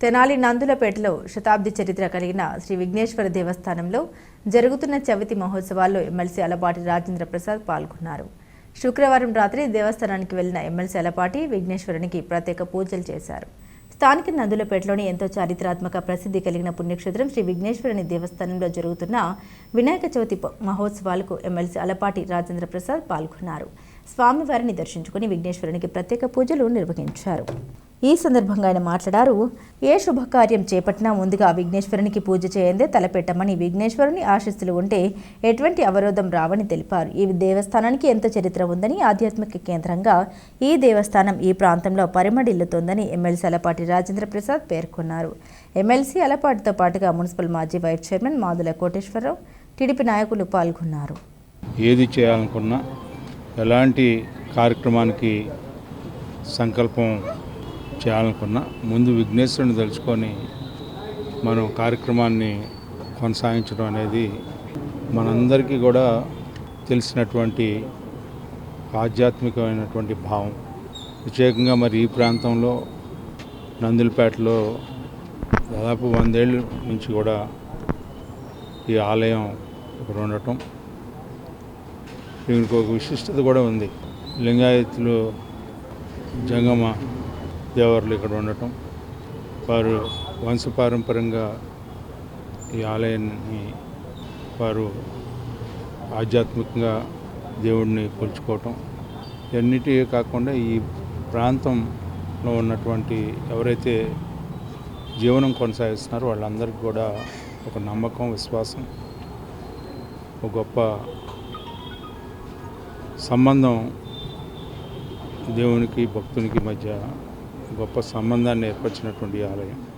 తెనాలి నందులపేటలో శతాబ్ది చరిత్ర కలిగిన శ్రీ విఘ్నేశ్వర దేవస్థానంలో జరుగుతున్న చవితి మహోత్సవాల్లో ఎమ్మెల్సీ అలపాటి రాజేంద్ర ప్రసాద్ పాల్గొన్నారు. శుక్రవారం రాత్రి దేవస్థానానికి వెళ్ళిన ఎమ్మెల్సీ అలపాటి విఘ్నేశ్వరునికి ప్రత్యేక పూజలు చేశారు. స్థానిక నందులపేటలోని ఎంతో చారిత్రాత్మక ప్రసిద్ధి కలిగిన పుణ్యక్షేత్రం శ్రీ విఘ్నేశ్వరుని దేవస్థానంలో జరుగుతున్న వినాయక చవితి మహోత్సవాలకు ఎమ్మెల్సీ అలపాటి రాజేంద్ర ప్రసాద్ పాల్గొన్నారు. స్వామివారిని దర్శించుకుని విఘ్నేశ్వరునికి ప్రత్యేక పూజలు నిర్వహించారు. ఈ సందర్భంగా ఆయన మాట్లాడారు. ఏ శుభకార్యం చేపట్టినా ముందుగా విఘ్నేశ్వరునికి పూజ చేయందే తలపెట్టమని విఘ్నేశ్వరుని ఆశిస్తులు ఉంటే ఎటువంటి అవరోధం రావని తెలిపారు. ఈ దేవస్థానానికి ఎంత చరిత్ర ఉందని ఆధ్యాత్మిక కేంద్రంగా ఈ దేవస్థానం ఈ ప్రాంతంలో పరిమడిల్లుతోందని ఎమ్మెల్సీ అలపాటి రాజేంద్ర ప్రసాద్ పేర్కొన్నారు. ఎమ్మెల్సీ అలపాటితో పాటుగా మున్సిపల్ మాజీ vice chairman Madula Koteswararao TDP నాయకులు పాల్గొన్నారు. ఏది చేయాలనుకున్నా ఎలాంటి కార్యక్రమానికి సంకల్పం చేయాలనుకున్నా ముందు విఘ్నేశ్వరుని తలుచుకొని మనం కార్యక్రమాన్ని కొనసాగించడం అనేది మనందరికీ కూడా తెలిసినటువంటి ఆధ్యాత్మికమైనటువంటి భావం. ప్రత్యేకంగా మరి ఈ ప్రాంతంలో నందులపేటలో దాదాపు వందేళ్ళ నుంచి కూడా ఈ ఆలయం ఇక్కడ ఉండటం. దీనికి ఒక విశిష్టత కూడా ఉంది. లింగాయతులు జంగమ దేవర్లు ఇక్కడ ఉండటం వారు వంశపారంపరంగా ఈ ఆలయాన్ని వారు ఆధ్యాత్మికంగా దేవుడిని కొలుచుకోవటం. ఇవన్నిటి కాకుండా ఈ ప్రాంతంలో ఉన్నటువంటి ఎవరైతే జీవనం కొనసాగిస్తున్నారో వాళ్ళందరికీ కూడా ఒక నమ్మకం విశ్వాసం ఒక గొప్ప సంబంధం దేవునికి భక్తునికి మధ్య గొప్ప సంబంధాన్ని ఏర్పరిచినటువంటి ఆలయం.